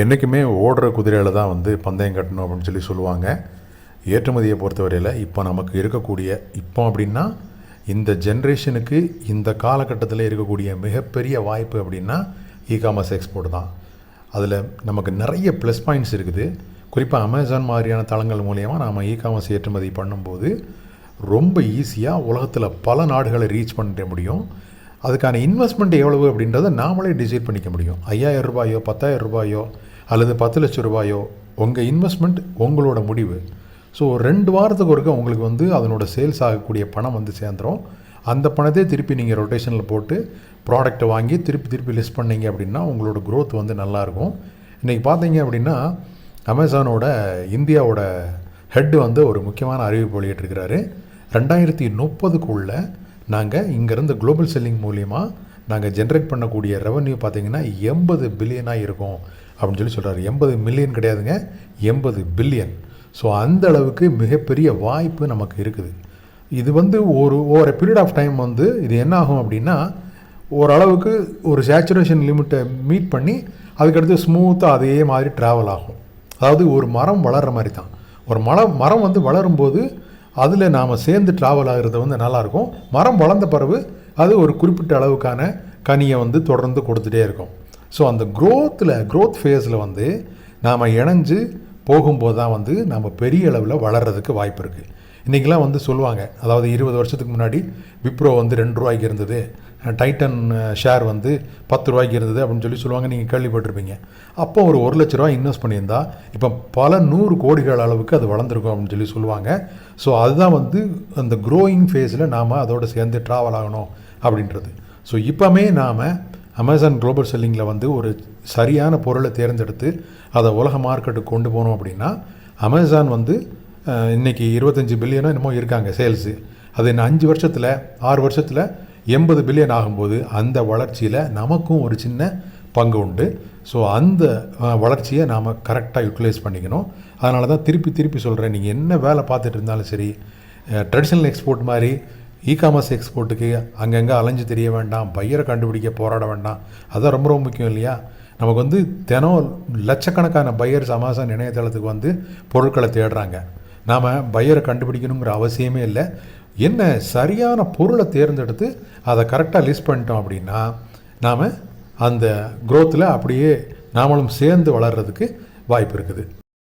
என்றைக்குமே ஓடுற குதிரையில் தான் வந்து பந்தயம் கட்டணும் அப்படின்னு சொல்லி சொல்லுவாங்க. ஏற்றுமதியை பொறுத்தவரையில் இப்போ நமக்கு இருக்கக்கூடிய இப்போ அப்படின்னா இந்த ஜென்ரேஷனுக்கு இந்த காலகட்டத்தில் இருக்கக்கூடிய மிகப்பெரிய வாய்ப்பு அப்படின்னா இ காமர்ஸ் எக்ஸ்போர்ட் தான். அதில் நமக்கு நிறைய ப்ளஸ் பாயிண்ட்ஸ் இருக்குது. குறிப்பாக அமேசான் மாதிரியான தளங்கள் மூலயமா நாம் இ காமர்ஸ் ஏற்றுமதி பண்ணும்போது ரொம்ப ஈஸியாக உலகத்தில் பல நாடுகளை ரீச் பண்ணிட முடியும். அதுக்கான இன்வெஸ்ட்மெண்ட் எவ்வளவு அப்படின்றத நாமளே டிசைட் பண்ணிக்க முடியும். ஐயாயிரம் ரூபாயோ பத்தாயிரம் ரூபாயோ அல்லது பத்து லட்சம் ரூபாயோ உங்கள் இன்வெஸ்ட்மெண்ட் உங்களோட முடிவு. ஸோ ரெண்டு வாரத்துக்கு ஒருக்க உங்களுக்கு வந்து அதனோட சேல்ஸ் ஆகக்கூடிய பணம் வந்து சேர்ந்துடும் அந்த பணத்தை திருப்பி நீங்கள் ரொட்டேஷனில் போட்டு ப்ராடக்ட்டை வாங்கி திருப்பி திருப்பி லிஸ்ட் பண்ணீங்க அப்படின்னா உங்களோட க்ரோத் வந்து நல்லாயிருக்கும். இன்றைக்கி பார்த்தீங்க அப்படின்னா அமேசானோட இந்தியாவோட ஹெட் வந்து ஒரு முக்கியமான அறிவிப்பு வெளியிட்டிருக்கிறாரு. ரெண்டாயிரத்தி முப்பதுக்குள்ளே நாங்கள் இங்கேருந்து குளோபல் செல்லிங் மூலிமா நாங்கள் ஜென்ரேட் பண்ணக்கூடிய ரெவன்யூ பார்த்தீங்கன்னா எண்பது பில்லியனாக இருக்கும். அப்படின்னு சொல்லி சொல்கிறார் எண்பது மில்லியன் கிடையாதுங்க எண்பது பில்லியன் ஸோ அந்த அளவுக்கு மிகப்பெரிய வாய்ப்பு நமக்கு இருக்குது. இது வந்து ஒரு ஓவர் பீரியட் ஆஃப் டைம் வந்து இது என்ன ஆகும் அப்படின்னா ஓரளவுக்கு ஒரு சேச்சுரேஷன் லிமிட்டை மீட் பண்ணி அதுக்கடுத்து ஸ்மூத்தாக அதே மாதிரி ட்ராவல் ஆகும். அதாவது ஒரு மரம் வளர்கிற மாதிரி தான். ஒரு மரம் மரம் வந்து வளரும்போது அதில் நாம் சேர்ந்து ட்ராவல் ஆகிறது வந்து நல்லாயிருக்கும். மரம் வளர்ந்த பிறகு அது ஒரு குறிப்பிட்ட அளவுக்கான கனியை வந்து தொடர்ந்து கொடுத்துட்டே இருக்கும். ஸோ அந்த க்ரோத்தில் க்ரோத் ஃபேஸில் வந்து நாம் இணைஞ்சு போகும்போது தான் வந்து நம்ம பெரிய அளவில் வளர்கிறதுக்கு வாய்ப்பு இருக்குது இன்றைக்கெலாம் வந்து சொல்லுவாங்க. அதாவது இருபது வருஷத்துக்கு முன்னாடி விப்ரோ வந்து ரெண்டு ரூபாய்க்கு இருந்தது. டைட்டன் ஷேர் வந்து பத்து ரூபாய்க்கு இருந்தது அப்படின்னு சொல்லி சொல்லுவாங்க. நீங்கள் கேள்விப்பட்டிருப்பீங்க. அப்போ ஒரு ஒரு லட்ச ரூபாய் இன்வெஸ்ட் பண்ணியிருந்தா இப்போ பல நூறு கோடிகள் அளவுக்கு அது வளர்ந்துருக்கும் அப்படின்னு சொல்லி சொல்லுவாங்க. ஸோ அதுதான் வந்து அந்த க்ரோயிங் ஃபேஸில் நாம் அதோடு சேர்ந்து ட்ராவல் ஆகணும் அப்படின்றது. ஸோ இப்போமே நாம் அமேசான் குளோபல் செல்லிங்கில் வந்து ஒரு சரியான பொருளை தேர்ந்தெடுத்து அதை உலக மார்க்கெட்டுக்கு கொண்டு போனோம் அப்படின்னா அமேசான் வந்து இன்றைக்கி இன்னைக்கு இருபத்தஞ்சி பில்லியனோ என்னமோ இருக்காங்க சேல்ஸு. அது இன்னும் அஞ்சு வருஷத்தில் ஆறு வருஷத்தில் எண்பது பில்லியன் ஆகும்போது அந்த வளர்ச்சியில் நமக்கும் ஒரு சின்ன பங்கு உண்டு. ஸோ அந்த வளர்ச்சியை நாம் கரெக்டாக யூட்டிலைஸ் பண்ணிக்கணும். அதனால தான் திருப்பி திருப்பி சொல்கிறேன் நீங்கள் என்ன வேலை பார்த்துட்டு இருந்தாலும் சரி ட்ரெடிஷ்னல் எக்ஸ்போர்ட் மாதிரி இ காமர்ஸ் எக்ஸ்போர்ட்டுக்கு அங்கங்கே அலைஞ்சு தெரிய வேண்டாம் பையரை கண்டுபிடிக்க போராட வேண்டாம். அதான் ரொம்ப ரொம்ப முக்கியம் இல்லையா? நமக்கு வந்து தினம் லட்சக்கணக்கான பையர்ஸ் அமேசான் இணையதளத்துக்கு வந்து பொருட்களை தேடுறாங்க. நாம் பையரை கண்டுபிடிக்கணுங்கிற அவசியமே இல்லை. என்ன சரியான பொருளை தேர்ந்தெடுத்து அதை கரெக்டாக லிஸ்ட் பண்ணிட்டோம் அப்படின்னா நாம் அந்த குரோத்தில் அப்படியே நாமளும் சேர்ந்து வளர்கிறதுக்கு வாய்ப்பு இருக்குது.